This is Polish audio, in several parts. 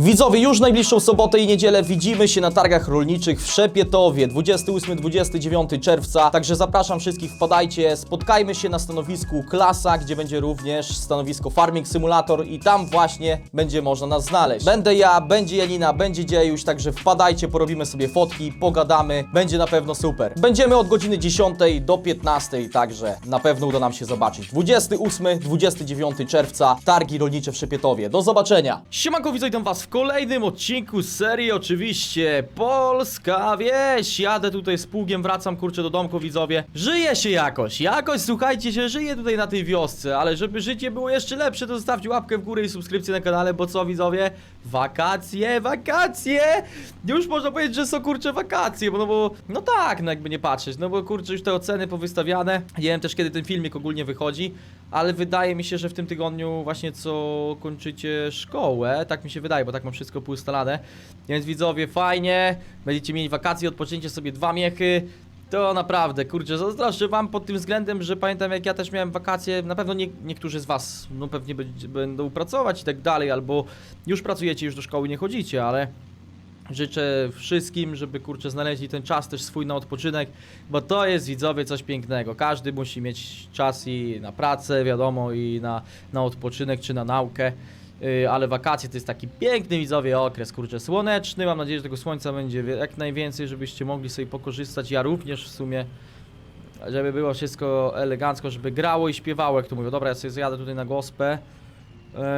Widzowie, już najbliższą sobotę i niedzielę widzimy się na targach rolniczych w Szepietowie 28-29 czerwca. Także zapraszam wszystkich, wpadajcie, spotkajmy się na stanowisku Klasa, gdzie będzie również stanowisko Farming Simulator i tam właśnie będzie można nas znaleźć. Będę ja, będzie Janina, będzie Dziejuś, także wpadajcie, porobimy sobie fotki, pogadamy, będzie na pewno super. Będziemy od godziny 10 do 15, także na pewno uda nam się zobaczyć. 28-29 czerwca, targi rolnicze w Szepietowie. Do zobaczenia! Siemanko, witam was w kolejnym odcinku serii oczywiście Polska Wieś. Jadę tutaj z pługiem, wracam kurczę do domku widzowie. Żyje się jakoś, jakoś słuchajcie się, żyje tutaj na tej wiosce, ale żeby życie było jeszcze lepsze, to zostawcie łapkę w górę i subskrypcję na kanale, bo co widzowie? Wakacje, wakacje! Już można powiedzieć, że są kurczę wakacje, bo no bo, no tak, no jakby nie patrzeć, no bo kurczę już te oceny powystawiane. Nie wiem też kiedy ten filmik ogólnie wychodzi, ale wydaje mi się, że w tym tygodniu właśnie co kończycie szkołę, tak mi się wydaje, bo tak mam wszystko poustalane. Więc widzowie, fajnie, będziecie mieli wakacje, odpoczęcie sobie dwa miechy. To naprawdę, kurczę, zazdroszczę wam pod tym względem, że pamiętam jak ja też miałem wakacje, na pewno nie, niektórzy z was, no pewnie będą pracować i tak dalej, albo już pracujecie, już do szkoły nie chodzicie, ale życzę wszystkim, żeby kurczę znaleźli ten czas też swój na odpoczynek, bo to jest widzowie coś pięknego. Każdy musi mieć czas i na pracę, wiadomo, i na, na odpoczynek czy na naukę. Yy, ale wakacje to jest taki piękny widzowie okres, kurczę, słoneczny. Mam nadzieję, że tego słońca będzie jak najwięcej, żebyście mogli sobie pokorzystać. Ja również w sumie, żeby było wszystko elegancko, żeby grało i śpiewało, jak to mówią. Dobra, ja sobie zjadę tutaj na gospę.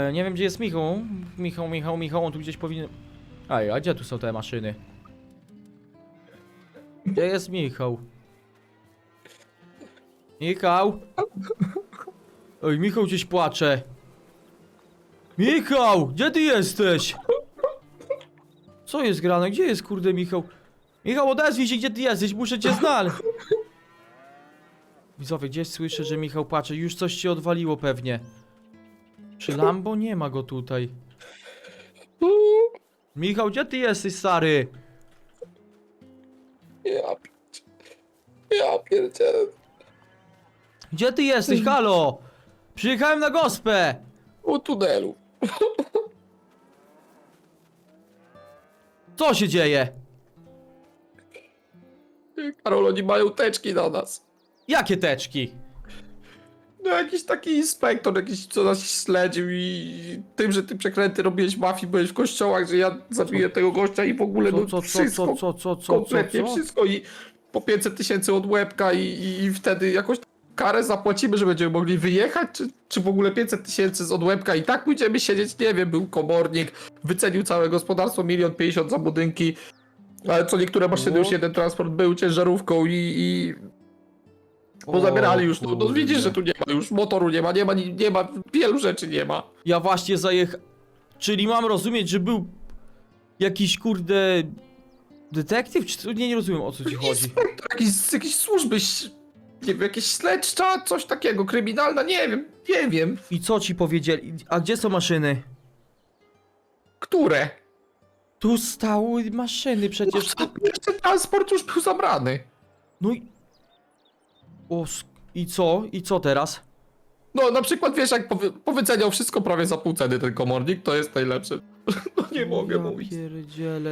Yy, nie wiem, gdzie jest Michał. Michał, Michał, Michał, on tu gdzieś powinien... Ej, a gdzie tu są te maszyny? Gdzie jest Michał? Michał? Ej, Michał gdzieś płacze. Michał, gdzie ty jesteś? Co jest grane? Gdzie jest kurde Michał? Michał, odezwij się, gdzie ty jesteś, muszę cię znaleźć. Widzowie, gdzieś słyszę, że Michał płacze, już coś się odwaliło pewnie. Czy Lambo? Nie ma go tutaj. Michał, gdzie ty jesteś, stary? Ja pierdzie- Ja pierdzielę. Gdzie ty jesteś, halo? Przyjechałem na gospę! U tunelu. Co się dzieje? Karol, oni mają teczki na nas. Jakie teczki? No jakiś taki inspektor, jakiś co nas śledził i tym, że ty przekręty robiłeś mafii, byłeś w kościołach, że ja zabiję tego gościa i w ogóle Co, no co, co, wszystko, co, co, co, co, co, kompletnie co? wszystko i po 500 tysięcy od łebka i, i, i wtedy jakoś karę zapłacimy, że będziemy mogli wyjechać, czy, czy w ogóle 500 tysięcy z odłebka i tak będziemy siedzieć, nie wiem, był komornik, wycenił całe gospodarstwo, milion pięćdziesiąt za budynki, ale co niektóre maszyny, No. już jeden transport był ciężarówką i, i pozabierali już, no, no kurde. widzisz, że tu nie ma już motoru, nie ma, nie ma, ni- nie ma, wielu rzeczy nie ma. Ja właśnie zajechałem... Czyli mam rozumieć, że był jakiś kurde... Detektyw? Czy co? Nie, nie rozumiem o co ci chodzi. Inspektor jakiś, z jakiejś służby, ś- nie wiem, jakieś śledcza, coś takiego, kryminalna, nie wiem, nie wiem, I co ci powiedzieli? A gdzie są maszyny? które? Tu stały maszyny przecież. Jeszcze transport już był zabrany. No i... O, sk- i co? I co teraz? No, na przykład, wiesz, jak powy, powyceniał wszystko prawie za pół ceny ten komornik, to jest najlepsze. No nie mogę ja mówić. pierdziele.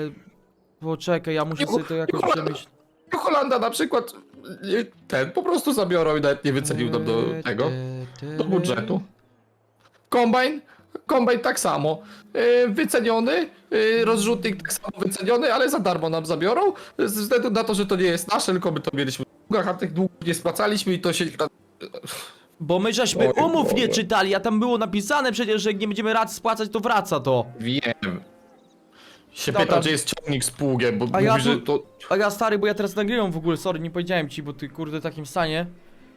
Poczekaj, ja muszę Nie, sobie to jakoś Holanda- przemyśleć. Holanda na przykład, ten po prostu zabiorą i nawet nie wycenił nam do tego, do budżetu. Kombajn, kombajn tak samo. Yy, wyceniony, yy, rozrzutnik tak samo wyceniony, ale za darmo nam zabiorą, ze względu na to, że to nie jest nasze, tylko my to mieliśmy w długach, a tych długów nie spłacaliśmy i to się... Bo my żeśmy Oj, umów nie Boże. czytali, a tam było napisane przecież, że jak nie będziemy rad spłacać, to wraca to. Wiem. Się Dobra. pyta, czy jest ciągnik z pługiem, bo A mówi, ja tu- że to... A ja stary, bo ja teraz nagrywam w ogóle, sorry, nie powiedziałem ci, bo ty kurde w takim stanie.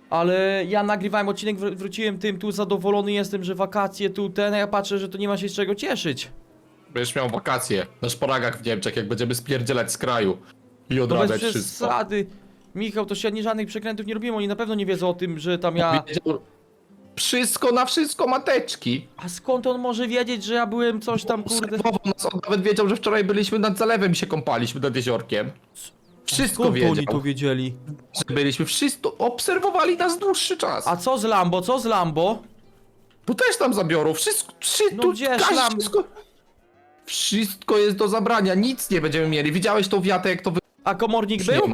Ale ja nagrywałem odcinek, wr- wróciłem tym, tu zadowolony jestem, że wakacje tu ten, a ja patrzę, że to nie ma się z czego cieszyć. Będziesz miał wakacje na szparagach w Niemczech, jak będziemy spierdzielać z kraju i To bez odrabiać wszystko. przesady. Michał, to się ani żadnych przekrętów nie robimy, oni na pewno nie wiedzą o tym, że tam ja... Wiedział- Wszystko na wszystko mateczki. A skąd on może wiedzieć, że ja byłem coś tam, kurde... Obserwował nas, on nawet wiedział, że wczoraj byliśmy nad zalewem i się kąpaliśmy nad jeziorkiem. Wszystko Skąd oni wiedział, to wiedzieli? że byliśmy. Wszystko obserwowali nas dłuższy czas. A co z Lambo, co z Lambo? Tu też tam zabiorą. Wszystko, wszystko No gdzież każdy Lambo? wszystko, Wszystko jest do zabrania, nic nie będziemy mieli. Widziałeś tą wiatę, jak to wy... A komornik był?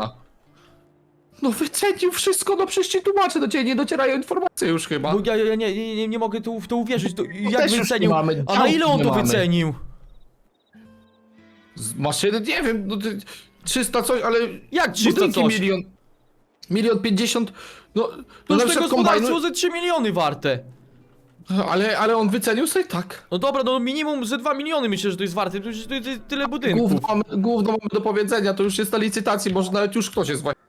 No wycenił wszystko, no przecież ci tłumaczę, do ciebie nie docierają informacje już chyba. Bo ja, ja nie, nie, nie, nie mogę tu, w to uwierzyć. To, jak też już wycenił? nie mamy, A na ile on to mamy. wycenił? Z maszyny, nie wiem, no ty, 300 coś, ale... Jak 300 budynki coś? milion... Milion pięćdziesiąt, no... To no już na to przykład gospodarstwo kombajnu, ze 3 miliony warte. ale, ale on wycenił sobie tak. No dobra, no minimum ze 2 miliony myślę, że to jest warte. To już to jest tyle budynków. Gówno mamy, gówno mamy do powiedzenia, to już jest na licytacji, może nawet już ktoś jest właśnie.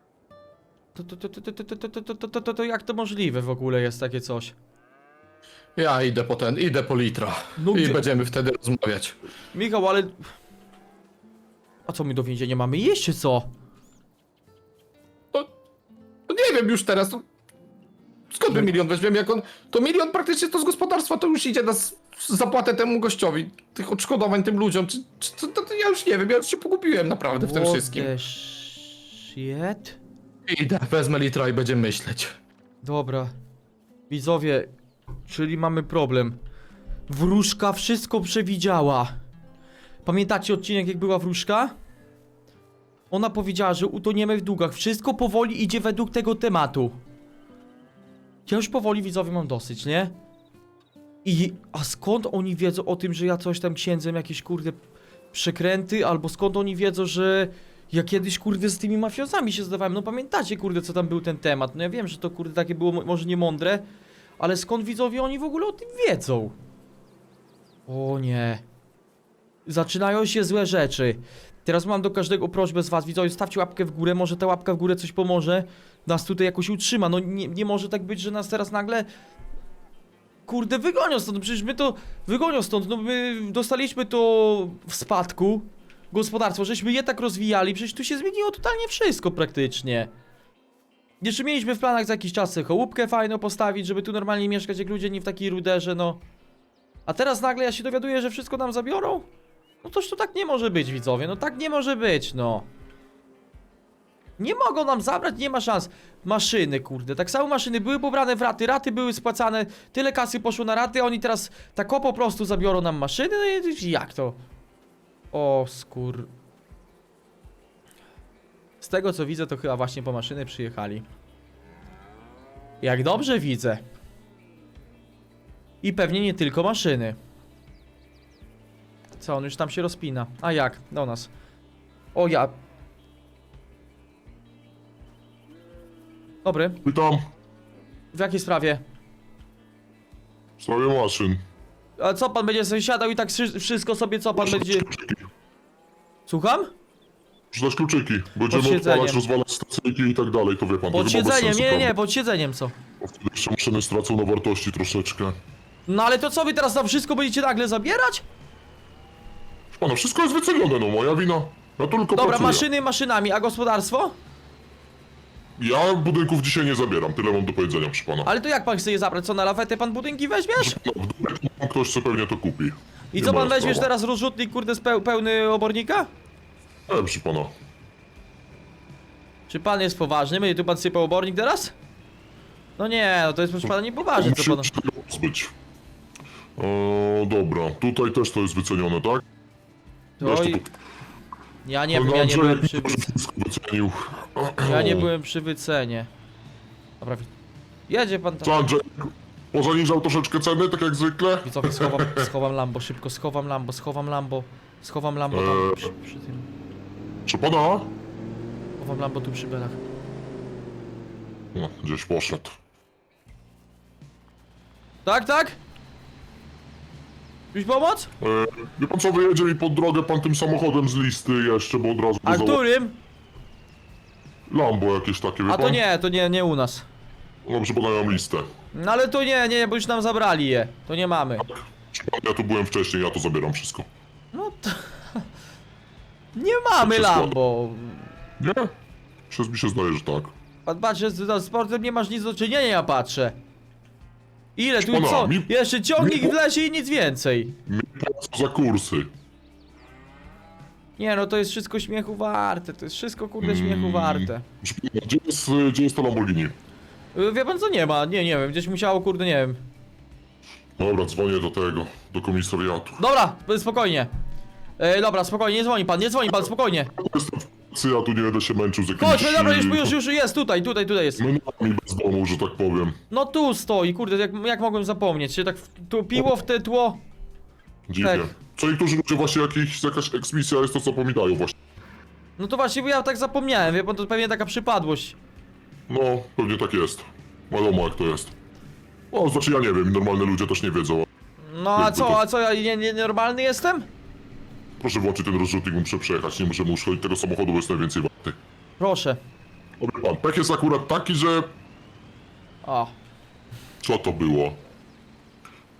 To, to, to, to, to, to, to, to, to, to, to, to jak to możliwe w ogóle jest takie coś? Ja idę po ten, idę po litra. No I gdzie- będziemy wtedy rozmawiać. Michał, ale... A co my do więzienia mamy jeść, czy co? No, no nie wiem już teraz, to... Skąd my milion weźmiemy, jak on... To milion praktycznie to z gospodarstwa to już idzie na s- zapłatę temu gościowi. Tych odszkodowań tym ludziom, czy... czy to, to, to ja już nie wiem, ja już się pogubiłem naprawdę w tym What wszystkim. the shit? Idę, wezmę litra i będziemy myśleć. Dobra. Widzowie, czyli mamy problem. Wróżka wszystko przewidziała. Pamiętacie odcinek, jak była wróżka? Ona powiedziała, że utoniemy w długach. Wszystko powoli idzie według tego tematu. Ja już powoli, widzowie, mam dosyć, nie? I... A skąd oni wiedzą o tym, że ja coś tam księdzem, jakieś kurde przekręty? Albo skąd oni wiedzą, że... Ja kiedyś, kurde, z tymi mafiozami się zdawałem. No pamiętacie, kurde, co tam był ten temat. No ja wiem, że to, kurde, takie było mo- może niemądre, ale skąd widzowie oni w ogóle o tym wiedzą? O nie. Zaczynają się złe rzeczy. Teraz mam do każdego prośbę z was, widzowie, stawcie łapkę w górę, może ta łapka w górę coś pomoże. Nas tutaj jakoś utrzyma. No nie, nie może tak być, że nas teraz nagle... Kurde, wygonią stąd, przecież my to... Wygonią stąd, no my dostaliśmy to w spadku. Gospodarstwo, żeśmy je tak rozwijali, przecież tu się zmieniło totalnie wszystko praktycznie. Jeszcze mieliśmy w planach za jakiś czas sobie chałupkę fajną postawić, żeby tu normalnie mieszkać jak ludzie, nie w takiej ruderze, no. A teraz nagle ja się dowiaduję, że wszystko nam zabiorą? No toż to tak nie może być, widzowie, no tak nie może być, no. Nie mogą nam zabrać, nie ma szans. Maszyny, kurde, tak samo maszyny były pobrane w raty, raty były spłacane, tyle kasy poszło na raty, a oni teraz tak po prostu zabiorą nam maszyny, no i jak to? O skur... Z tego co widzę, to chyba właśnie po maszyny przyjechali. Jak dobrze widzę. I pewnie nie tylko maszyny. Co, on już tam się rozpina. A jak? Do nas. O ja. Dobry. Witam, W jakiej sprawie? w sprawie maszyn. A co pan będzie sobie siadał i tak wszy- wszystko sobie co pan Proszę będzie... kluczyki. Słucham? Przydać kluczyki. Będziemy siedzeniem. odpalać, rozwalać stacyjki i tak dalej, to wie pan. to Pod chyba bez siedzeniem, sensu, nie, nie, prawda? pod siedzeniem co? Bo Wtedy jeszcze maszyny stracą na wartości troszeczkę. No ale to co wy teraz tam wszystko będziecie nagle zabierać? Proszę Pana, wszystko jest wycenione, no moja wina. Ja tylko Dobra, pracuję. maszyny maszynami, a gospodarstwo? Ja budynków dzisiaj nie zabieram, tyle mam do powiedzenia, proszę pana. Ale to jak pan chce je zabrać? Co, na lawetę pan budynki weźmiesz? No, w mam ktoś, co pewnie to kupi. I Nie co pan moja weźmiesz sprawa. teraz rozrzutnik, kurde, pełny obornika? E, proszę pana. Czy pan jest poważny? Będzie tu pan sypał obornik teraz? No nie, no to jest proszę pana niepoważne, co pan... się tego pozbyć. O, dobra, tutaj też to jest wycenione, tak? To tu- Ja nie wiem, ja nie byłem przy... też wszystko wycenił. Ja nie byłem przy wycenie. Dobra, wi- jedzie pan Co tam. Andrzej? Pozaniżał troszeczkę ceny, tak jak zwykle? Widzowie, schowam, schowam Lambo, szybko, schowam Lambo, schowam Lambo. Schowam Lambo tam Eee. przy, przy tym. Czy pana? Schowam Lambo tu przy belach. No, gdzieś poszedł. Tak, tak? Już pomoc? E, wie pan co, wyjedzie mi pod drogę pan tym samochodem z listy jeszcze, bo od razu A którym? Lambo jakieś takie, wie A pan? to nie, to nie, nie u nas. Dobrze, mam listę. No ale to nie, nie, bo już nam zabrali je. To nie mamy. Pana, Ja tu byłem wcześniej, ja to zabieram wszystko. No to... Nie mamy składa. Lambo. Nie? Przez mi się zdaje, że tak. Pan patrzy, z sportem nie masz nic do czynienia, ja patrzę. Ile tu, co? mi- Jeszcze ciągnik mi- w lesie i nic więcej. Mi płacą za kursy. Nie no, to jest wszystko śmiechu warte, to jest wszystko kurde Mm. śmiechu warte. Proszę pana, Gdzie jest, gdzie jest to Lamborghini? Y, Wie pan co, nie ma, nie, nie wiem, gdzieś musiało, kurde, nie wiem. Dobra, dzwonię do tego, do komisariatu. Dobra, spokojnie. E, dobra, spokojnie, nie dzwoni pan, nie dzwoni pan, spokojnie. Jestem w pracy, ja tu nie będę się męczył z jakimiś... Chodźmy, dobra, już, już, już jest, tutaj, tutaj, tutaj jest. Mynami bez domu, że tak powiem. No tu stoi, kurde, jak, jak mogłem zapomnieć, się tak w- tu piło w te tło. Dziwnie. Tak. Co niektórzy ludzie właśnie jakiś, jakaś eksmisja jest to, co pominają właśnie. No to właśnie, bo ja tak zapomniałem, wie pan, to pewnie taka przypadłość. No, pewnie tak jest. Wiadomo jak to jest. No, znaczy ja nie wiem, normalne ludzie też nie wiedzą. No a co, a co, ja nie, nie, normalny jestem? Proszę włączyć ten rozrzutnik, muszę przejechać, nie muszę mu uszkodzić tego samochodu, bo jest najwięcej warty. Proszę. Dobry pan, pech jest akurat taki, że... O, Co to było?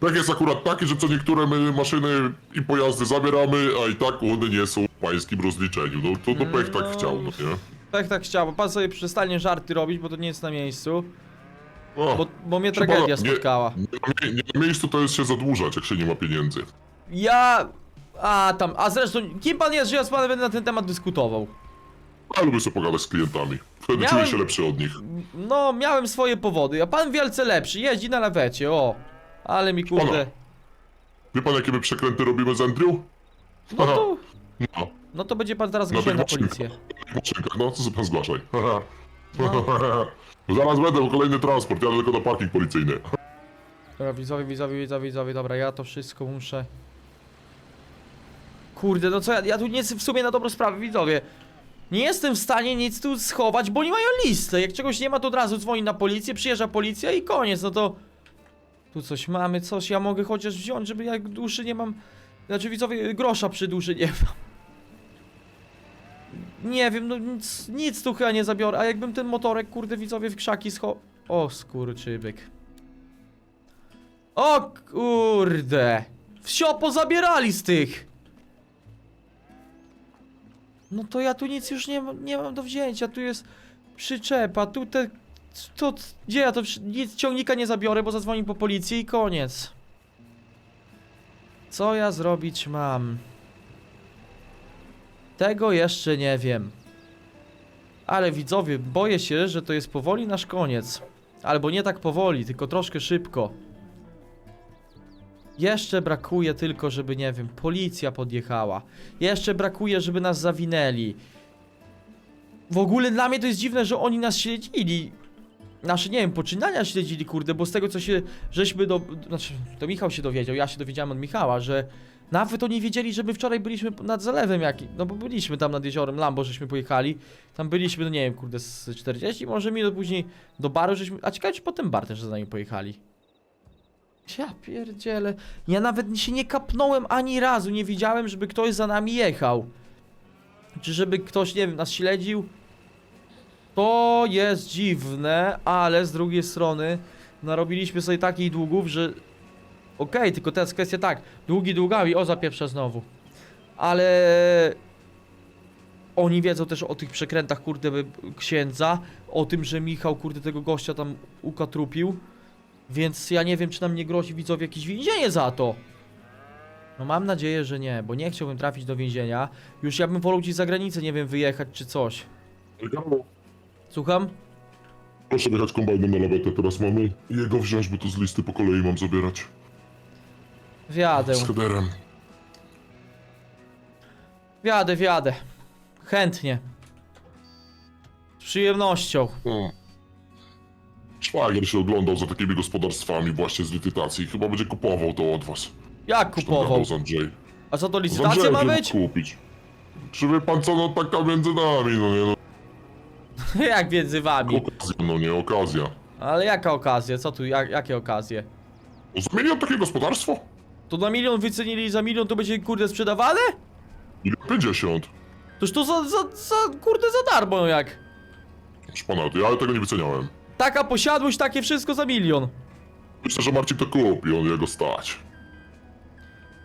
Pech jest akurat taki, że co niektóre my maszyny i pojazdy zabieramy, a i tak one nie są w pańskim rozliczeniu. No to, to pech tak No. chciał, no nie? Tak tak chciał, bo pan sobie przestanie żarty robić, bo to nie jest na miejscu. O, Bo, bo mnie Proszę tragedia pana, nie- spotkała. nie, nie, na miejscu to jest się zadłużać, jak się nie ma pieniędzy. Ja... A tam, a zresztą, kim pan jest, że ja z panem będę na ten temat dyskutował? Ja lubię sobie pogadać z klientami. Wtedy Miałem- czuję się lepszy od nich. No, miałem swoje powody, a pan wielce lepszy, jeździ na lawecie, o. Ale mi kurde... Wie pan, jakie my przekręty robimy z Andrew? No to... No, No to będzie pan na zgłoszony na policję. Maszynkach, no co pan zgłaszaj. Zaraz będę, bo kolejny transport, jadę tylko na parking policyjny. Dobra, widzowie, widzowie, widzowie, widzowie, dobra, ja to wszystko muszę... Kurde, no co ja, ja tu nie w sumie na dobrą sprawę, widzowie. Nie jestem w stanie nic tu schować, bo nie mają listy. Jak czegoś nie ma, to od razu dzwoni na policję, przyjeżdża policja i koniec, no to... Tu coś mamy, coś ja mogę chociaż wziąć, żeby jak duszy nie mam... Znaczy, widzowie, grosza przy duszy nie mam. Nie wiem, no nic, nic tu chyba nie zabiorę, a jakbym ten motorek, kurde, widzowie, w krzaki scho... O, skurczybyk. O kurde! Wsio pozabierali z tych! No to ja tu nic już nie, nie mam do wzięcia, tu jest przyczepa, tu te... To, gdzie ja to... Nic ciągnika nie zabiorę, bo zadzwoni po policję i koniec. Co ja zrobić mam? Tego jeszcze nie wiem. Ale widzowie, boję się, że to jest powoli nasz koniec. Albo nie tak powoli, tylko troszkę szybko. Jeszcze brakuje tylko, żeby, nie wiem, policja podjechała. Jeszcze brakuje, żeby nas zawinęli. W ogóle dla mnie to jest dziwne, że oni nas śledzili. Nasze, nie wiem, poczynania śledzili, kurde, bo z tego co się, żeśmy do... Znaczy, to Michał się dowiedział, ja się dowiedziałem od Michała, że nawet oni wiedzieli, że my wczoraj byliśmy nad zalewem jaki, no bo byliśmy tam nad jeziorem Lambo, żeśmy pojechali. Tam byliśmy, no nie wiem, kurde, z 40 może minut później do baru, żeśmy... A ciekawe, czy potem bar też za nami pojechali. Ja pierdzielę. Ja nawet się nie kapnąłem ani razu, nie widziałem, żeby ktoś za nami jechał. Czy żeby ktoś, nie wiem, nas śledził. To jest dziwne, ale z drugiej strony narobiliśmy sobie takich długów, że... Okej, tylko teraz kwestia tak, długi długami, o zapieprze znowu. Ale... Oni wiedzą też o tych przekrętach, kurde, by- księdza, o tym, że Michał, kurde, tego gościa tam ukatrupił. Więc ja nie wiem, czy nam nie grozi widzowie jakieś więzienie za to. No mam nadzieję, że nie, bo nie chciałbym trafić do więzienia. Już ja bym wolał gdzieś za granicę, nie wiem, wyjechać czy coś. Słucham? Proszę jechać kombajnem na lawetę, teraz mamy jego wziąć, bo to z listy po kolei mam zabierać. Wjadę, Z headerem. wjadę, wjadę. Chętnie. Z przyjemnością. Hmm. Szwagier się oglądał za takimi gospodarstwami właśnie z licytacji. Chyba będzie kupował to od was. Jak kupował? Z Andrzej. A co to Z licytacja Andrzejem ma żeby być? kupić. Czy wie pan co, no taka między nami, no nie no. Jak między wami? Okazja, no nie, okazja. Ale jaka okazja? Co tu, jak, jakie okazje? No takie gospodarstwo? To na milion wycenili za milion to będzie kurde sprzedawane? Ile 50? Toż to za, za, za kurde za darmo jak. Proszę pana, to ja tego nie wyceniałem. Taka posiadłość, takie wszystko za milion. Myślę, że Marcin to kupi, on jego stać.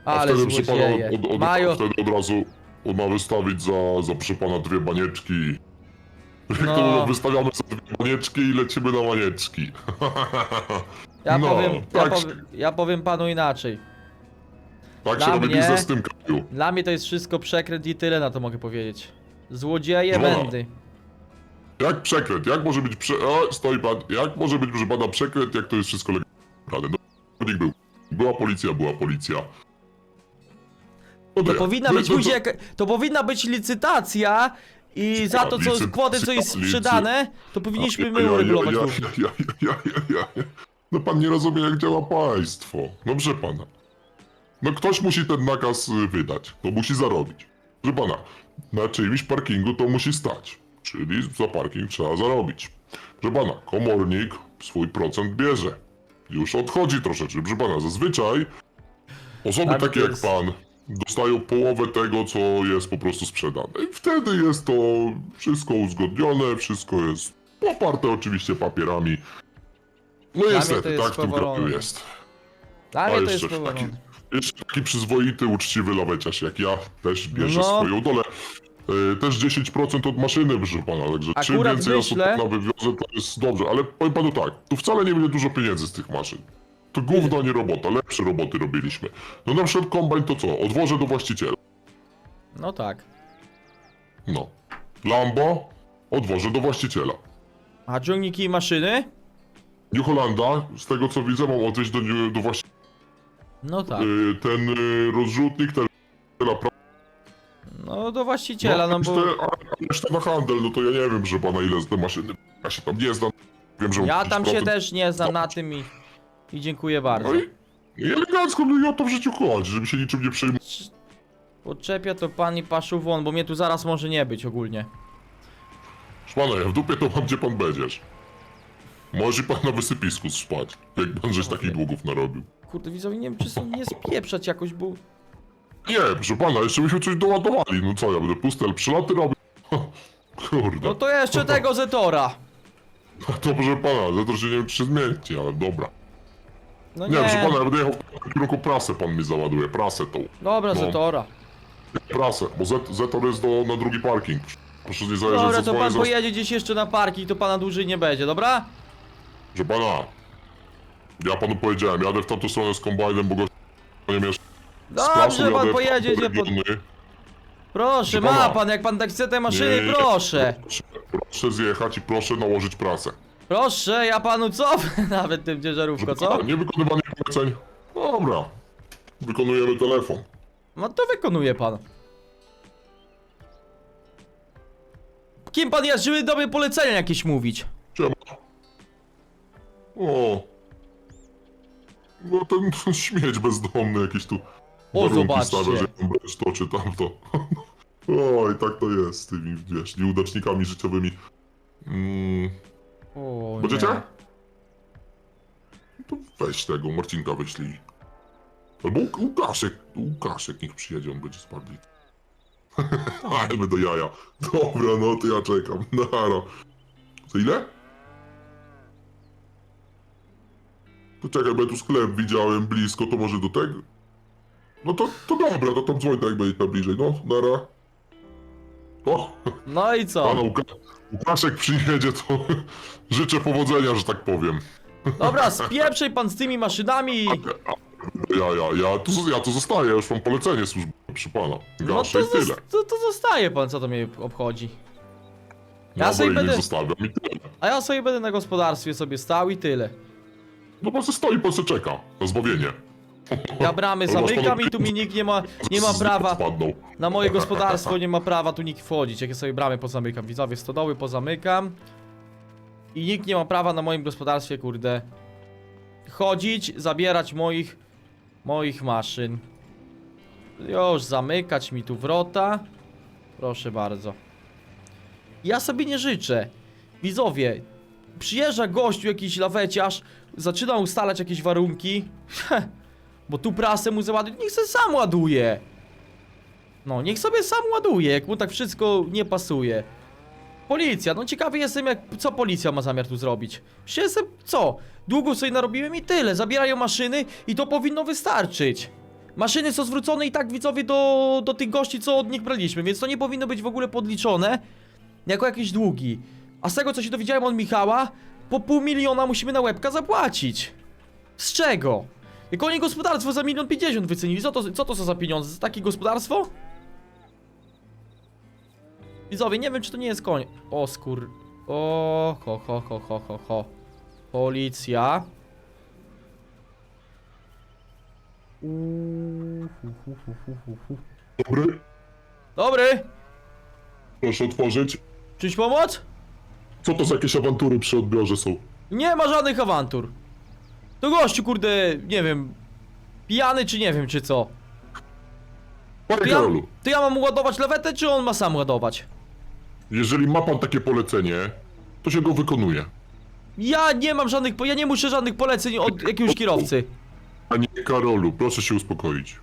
A Ale wtedy przy pana złodzieje. od, od, Mają... wtedy od razu on ma wystawić za, za przy pana dwie banieczki. No. Wystawiamy za dwie banieczki i lecimy na manieczki. Ja, No, powiem, ja, tak. powiem, ja powiem panu inaczej. Tak Dla się robi mnie- biznes tym kraju. Dla mnie to jest wszystko przekręt i tyle na to mogę powiedzieć. Złodzieje No. będy. Jak przekręt? Jak może być prze... O, stoi pan. Jak może być, proszę pana, przekręt, jak to jest wszystko legalne? No, nikt był. Była policja, była policja. No To powinna być później to- powinna być licytacja i za to, co Licy- kwoty, co jest licy- sprzedane, to powinniśmy my ja- uregulować ja- również. ja- ja- ja- ja- ja- No pan nie rozumie, jak działa państwo. Proszę pana. No ktoś musi ten nakaz y, wydać. To musi zarobić. Proszę pana, na czyimś parkingu to musi stać. Czyli za parking trzeba zarobić. Proszę pana, komornik swój procent bierze. Już odchodzi troszeczkę. Proszę pana, zazwyczaj osoby Nawet takie jak pan dostają połowę tego, co jest po prostu sprzedane. I wtedy jest to wszystko uzgodnione, wszystko jest poparte oczywiście papierami. No niestety, jest tak w tym kraju powolone. jest. Dla A mnie to jest jeszcze taki, powolone. Jeszcze taki przyzwoity, uczciwy laweciarz jak ja też bierze No. swoją dolę. E, też 10% od maszyny, proszę pana, także czym Akurat więcej osób myślę- pana wywiozę, to jest dobrze. Ale powiem panu tak, tu wcale nie będzie dużo pieniędzy z tych maszyn. To gówno, nie robota, lepsze roboty robiliśmy. No na przykład kombajn to co? Odwożę do właściciela. No tak. No. Lambo odwożę do właściciela. A ciągniki i maszyny? New Hollanda, z tego co widzę, mam odwieźć do, do właściciela. No tak. Y, ten y, rozrzutnik, ten No do właściciela, no bo... resztę- a a resztę na handel, no to ja nie wiem, że pana ile z te maszyny. Ja się tam nie znam. Wiem, że Ja tam się 10%. też nie znam na tym i... I dziękuję bardzo. No i, i elegancko, no i o to w życiu chodzi, żeby się niczym nie przejmować. Podczepia to pan i paszu won, bo mnie tu zaraz może nie być ogólnie. Pana, ja w dupie to mam, gdzie pan będziesz. Może pan na wysypisku spać, jak pan żeś takich długów narobił. Kurde, widzowie, nie wiem czy są nie spieprzać jakoś, bo... Nie, proszę pana, jeszcze byśmy coś doładowali. No co, ja będę puste, ale przylaty robię. Kurde. No to jeszcze tego Zetora. To proszę pana, za to, że nie wiem, czy się zmieści, ale dobra. No Nie, nie, proszę pana, ja będę jechał w kierunku prasę, pan mi załaduje, prasę tą. dobra no. Zetora. Prasę, bo Z, Zetor jest do, na drugi parking. Proszę nie zajeżdżać Dobra, to pan swoje pojedzie gdzieś jeszcze na parki, to pana dłużej nie będzie, dobra? Że pana, ja panu powiedziałem, jadę w tamtą stronę z kombajnem, bo go nie mieszka. Z prasą Dobrze, pan pojedzie, gdzie pan... Proszę, ma pana. pan, jak pan tak chce te maszyny, Nie, proszę. Proszę, proszę zjechać i proszę nałożyć prasę. Proszę, ja panu co? Nawet tym ciężarówko, co? Nie wykonywanie poleceń. Dobra. Wykonujemy telefon. No to wykonuje pan. Kim pan jest, żeby do mnie polecenia jakieś mówić? Siema. O. No ten, śmieć bezdomny jakiś tu. O, warunki zobaczcie. Stawia, że to czy tamto. Oj, tak to jest z tymi, wiesz, nieudacznikami życiowymi. Mm, O, Będziecie? nie. to weź tego, Marcinka wyślij. Albo Łuk- Łukaszek, Łukaszek niech przyjedzie, on będzie spadli. Ale do jaja. Dobra, no to ja czekam. Nara. Co ile? To czekaj, bo ja tu sklep widziałem blisko, to może do tego? No to, to dobra, to tam dzwoń tak jak będzie tam bliżej, no, nara. O, No i co? pana Łuka Łukaszek przyjedzie, to życzę powodzenia, że tak powiem. Dobra, spieprzej pan z tymi maszynami. Ja, ja, ja tu, ja tu zostaję, ja już mam polecenie służbowe, proszę pana. No Gaszę to, i tyle. zos- to, to zostaje pan, co to mnie obchodzi. Ja sobie sobie będę- zostawiam i tyle. A ja sobie będę na gospodarstwie sobie stał i tyle. No po prostu stoi, po prostu czeka na zbawienie. Ja bramy zamykam spadł- i tu mi nikt nie ma, nie ma prawa, Spadną. na moje gospodarstwo nie ma prawa tu nikt wchodzić. Jak ja sobie bramy pozamykam, widzowie, stodoły pozamykam. I nikt nie ma prawa na moim gospodarstwie, kurde, chodzić, zabierać moich, moich maszyn. Już, zamykać mi tu wrota. Proszę bardzo. Ja sobie nie życzę. Widzowie, przyjeżdża gościu, jakiś laweciarz, zaczyna ustalać jakieś warunki. Bo tu prasę mu załaduje, niech se sam ładuje. No, niech sobie sam ładuje, jak mu tak wszystko nie pasuje. Policja, no ciekawy jestem, jak, co policja ma zamiar tu zrobić. Przecież co? Długo sobie narobiłem i tyle, zabierają maszyny i to powinno wystarczyć. Maszyny są zwrócone i tak widzowie do, do tych gości, co od nich braliśmy, więc to nie powinno być w ogóle podliczone jako jakieś długi. A z tego, co się dowiedziałem od Michała, po pół miliona musimy na łebka zapłacić. Z czego? Jak oni gospodarstwo za milion pięćdziesiąt wycenili, co to, co to są za pieniądze? Takie gospodarstwo? Widzowie, nie wiem czy to nie jest koń. O skur... O, ho, ho, ho, ho, ho, ho. Policja. Uuu, hu, hu, hu, hu, hu, hu. Dobry? Dobry! Proszę otworzyć. Czymś pomóc? Co to za jakieś awantury przy odbiorze są? Nie ma żadnych awantur. To gościu, kurde, nie wiem, pijany czy nie wiem, czy co. Panie To ja, Karolu, to ja mam ładować lawetę, czy on ma sam ładować? jeżeli ma pan takie polecenie, to się go wykonuje. Ja nie mam żadnych, po- ja nie muszę żadnych poleceń od jakiegoś kierowcy. Panie Karolu, proszę się uspokoić.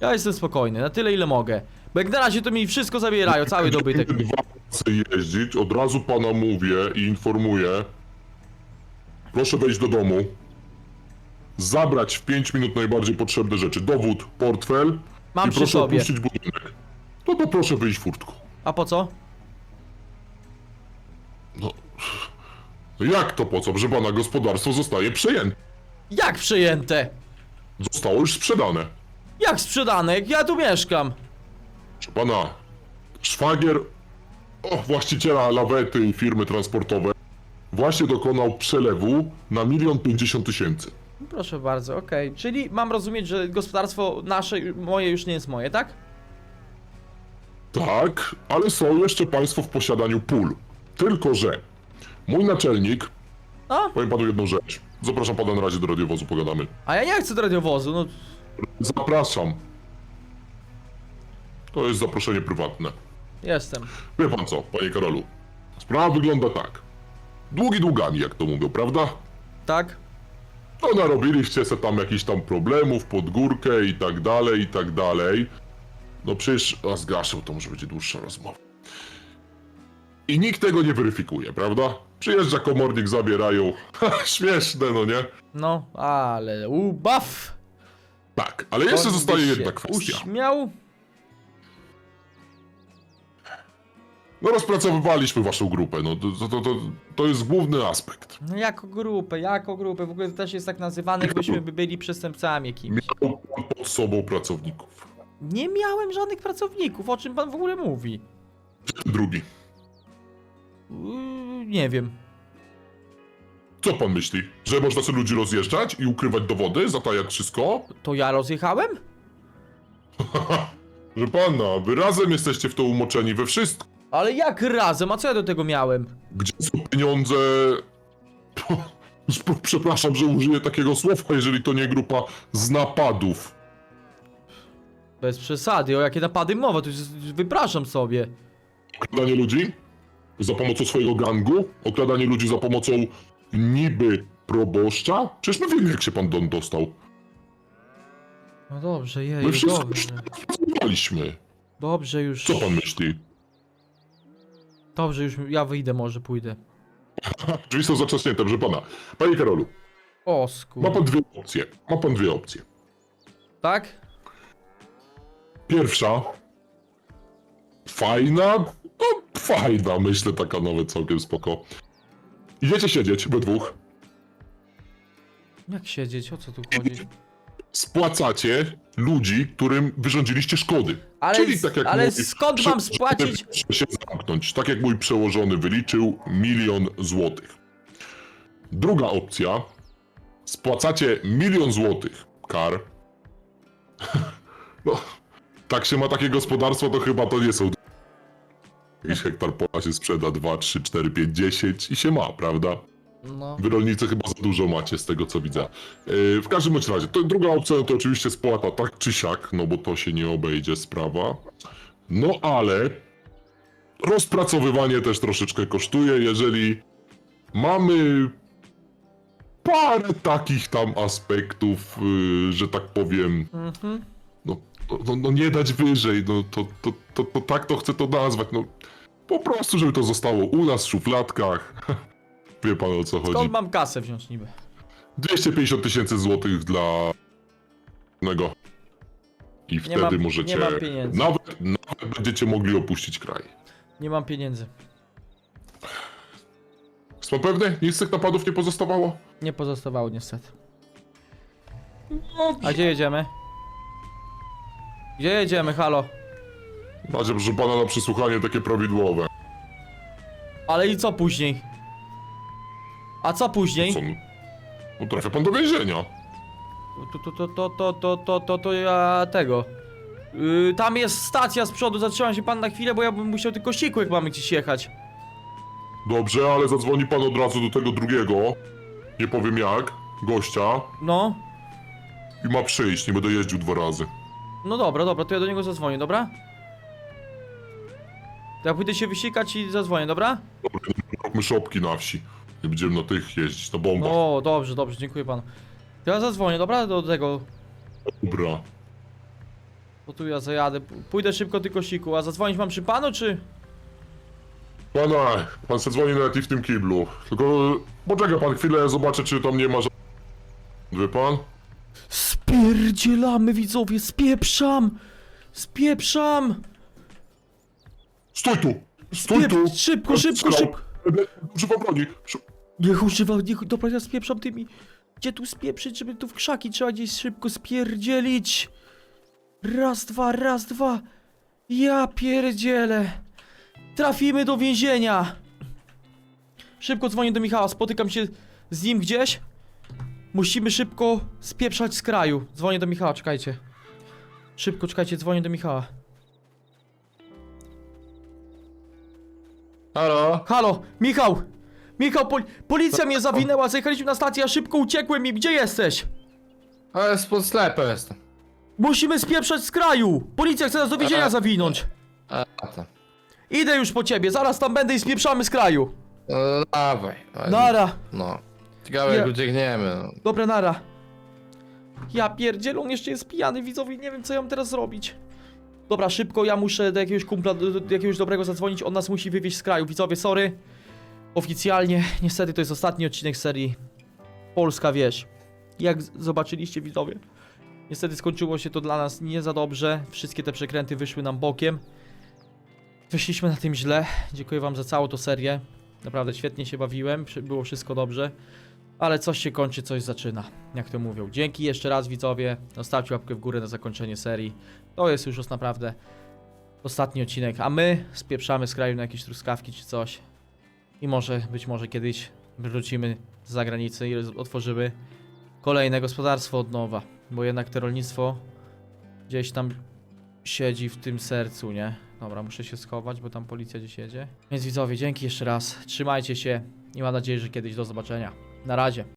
Ja jestem spokojny, na tyle ile mogę. Bo jak na razie to mi wszystko zabierają, cały dobytek. Dwa razy jeździć, od razu pana mówię i informuję. Proszę wejść do domu. Zabrać w 5 minut najbardziej potrzebne rzeczy. Dowód, portfel Mam i przy proszę sobie. opuścić budynek. No to proszę wyjść furtką. A po co? No. Jak to po co? Proszę pana, gospodarstwo zostaje przejęte. Jak przejęte? Zostało już sprzedane. Jak sprzedane? Jak ja tu mieszkam? Proszę pana, szwagier o, właściciela lawety i firmy transportowe właśnie dokonał przelewu na milion pięćdziesiąt tysięcy. Proszę bardzo, okej. Czyli mam rozumieć, że gospodarstwo nasze, moje już nie jest moje, tak? Tak, ale są jeszcze państwo w posiadaniu pól. Tylko, że mój naczelnik, A? powiem panu jedną rzecz. Zapraszam pana na razie do radiowozu, pogadamy. A ja nie chcę do radiowozu, no... Zapraszam. To jest zaproszenie prywatne. Jestem. Wie pan co, panie Karolu? Sprawa wygląda tak. Długi długami, jak to mówią, prawda? Tak? No narobiliście se tam jakichś tam problemów pod górkę i tak dalej, i tak dalej. No przecież, a zgaszał, to może będzie dłuższa rozmowa. I nikt tego nie weryfikuje, prawda? Przyjeżdża komornik, zabierają. Śmieszne, no nie? No, ale ubaw! Tak, ale jeszcze On zostaje się jedna kwestia. Uśmiał? No rozpracowywaliśmy waszą grupę, no to, to, to, to jest główny aspekt. No jako grupę, jako grupę, w ogóle to też jest tak nazywane, jakbyśmy by byli przestępcami jakimiś. Miał pan pod sobą pracowników. Nie miałem żadnych pracowników, o czym pan w ogóle mówi? Drugi. Yy, nie wiem. Co pan myśli? Że można sobie ludzi rozjeżdżać i ukrywać dowody, zatajać wszystko? To ja rozjechałem? Że pana, wy razem jesteście w to umoczeni we wszystko. Ale jak razem? A co ja do tego miałem? Gdzie są pieniądze? Przepraszam, że użyję takiego słowa, jeżeli to nie grupa z napadów. Bez przesady, o jakie napady mowa, to jest, wypraszam sobie. Okradanie ludzi za pomocą swojego gangu, okradanie ludzi za pomocą niby proboszcza. Przecież my wiemy, jak się pan Don dostał. No dobrze, jej, My wszystko już dobrze. pracowaliśmy. Dobrze już. Co pan myśli? Dobrze już, ja wyjdę może, pójdę. Drzwi są zaczasnięte, proszę pana. Panie Karolu, O ma skur... pan dwie opcje. Ma pan dwie opcje. Tak? Pierwsza. Fajna. No, fajna, myślę, taka nawet całkiem spoko. Idziecie siedzieć we dwóch. Jak siedzieć, o co tu chodzi? Spłacacie ludzi, którym wyrządziliście szkody. Ale Czyli tak jak ale mój skąd mam spłacić? się zamknąć. Tak jak mój przełożony wyliczył, milion złotych. Druga opcja. Spłacacie milion złotych kar. No, tak się ma takie gospodarstwo, to chyba to nie są. Jakiś hektar pola się sprzeda 2, 3, 4, 5, 10 i się ma, prawda? No. Wy rolnicy chyba za dużo macie z tego co widzę. Yy, w każdym bądź razie, to druga opcja to oczywiście spłata tak czy siak, no bo to się nie obejdzie sprawa. No ale rozpracowywanie też troszeczkę kosztuje, jeżeli mamy parę takich tam aspektów, yy, że tak powiem, Mhm. no, no, no, no nie dać wyżej, no to, to, to, to tak to chcę to nazwać, no po prostu, żeby to zostało u nas w szufladkach. Wie pan o co chodzi. Skąd mam kasę wziąć niby? 250 tysięcy złotych dla nego. I wtedy mam- możecie. nie mam pieniędzy. Nawet, nawet będziecie mogli opuścić kraj. Nie mam pieniędzy. Jest pan pewny? Nic z tych napadów nie pozostawało? Nie pozostawało niestety. A gdzie jedziemy? Gdzie jedziemy, halo? Macie, proszę pana, na przesłuchanie takie prawidłowe. Ale i co później? A co później? Co? No trafia pan do więzienia. To, to, to, to, to, to, to, to, to ja tego. Yy, tam jest stacja z przodu, zatrzymam się pan na chwilę, bo ja bym musiał tylko siku, jak mamy gdzieś jechać. Dobrze, ale zadzwoni pan od razu do tego drugiego. Nie powiem jak. Gościa. No, I ma przyjść, nie będę jeździł dwa razy. no dobra, dobra, to ja do niego zadzwonię, dobra? To ja pójdę się wysikać i zadzwonię, dobra? Dobra, róbmy szopki na wsi. Nie będziemy na tych jeździć, na bombach. O, dobrze, dobrze, dziękuję panu. Ja zadzwonię, dobra? Do tego, Dobra. bo tu ja zajadę. Pójdę szybko tylko siku, a zadzwonić mam przy panu, czy? Pana, pan se dzwoni nawet i w tym kiblu. Tylko poczeka pan chwilę, zobaczę czy tam nie ma ża- Wie pan? Spierdzielamy widzowie, spieprzam! Spieprzam! Stój tu! Stój Spiep... tu! Szybko, szybko, Strzel. szybko! Używa broni. Niech używa, niech... Dobra, ja spieprzam tymi... Gdzie tu spieprzyć, żeby tu w krzaki trzeba gdzieś szybko spierdzielić? Raz, dwa, raz, dwa. Ja pierdzielę. Trafimy do więzienia. Szybko dzwonię do Michała, spotykam się z nim gdzieś. Musimy szybko spieprzać z kraju. Dzwonię do Michała, czekajcie. Szybko, czekajcie, dzwonię do Michała. Halo? Halo, Michał! Michał, pol policja mnie zawinęła, zjechaliśmy na stację, ja szybko uciekłem i gdzie jesteś? Ale spod sklepem jestem. Musimy spieprzać z kraju! Policja chce nas do więzienia zawinąć! A, to. Idę już po ciebie, zaraz tam będę i spieprzamy z kraju! No, dawaj. Nara! No. Ciekawe Ja- jak uciekniemy. No. Dobra, nara. Ja pierdzielę, on jeszcze jest pijany, widzowie, nie wiem co ja mam teraz zrobić. Dobra, szybko, ja muszę do jakiegoś kumpla, do, jakiegoś dobrego zadzwonić, on nas musi wywieźć z kraju. Widzowie, sorry. Oficjalnie, niestety to jest ostatni odcinek serii Polska Wieś. Jak zobaczyliście, widzowie, niestety skończyło się to dla nas nie za dobrze. Wszystkie te przekręty wyszły nam bokiem. Wyszliśmy na tym źle. Dziękuję wam za całą tą serię. Naprawdę świetnie się bawiłem, było wszystko dobrze. Ale coś się kończy, coś zaczyna, jak to mówią. Dzięki jeszcze raz widzowie, zostawcie łapkę w górę na zakończenie serii. To jest już naprawdę ostatni odcinek, a my spieprzamy z kraju na jakieś truskawki czy coś. I może, być może kiedyś wrócimy z zagranicy i otworzymy kolejne gospodarstwo od nowa. Bo jednak to rolnictwo gdzieś tam siedzi w tym sercu, nie? Dobra, muszę się schować, bo tam policja gdzieś jedzie. Więc widzowie, dzięki jeszcze raz. Trzymajcie się i mam nadzieję, że kiedyś do zobaczenia. Na razie.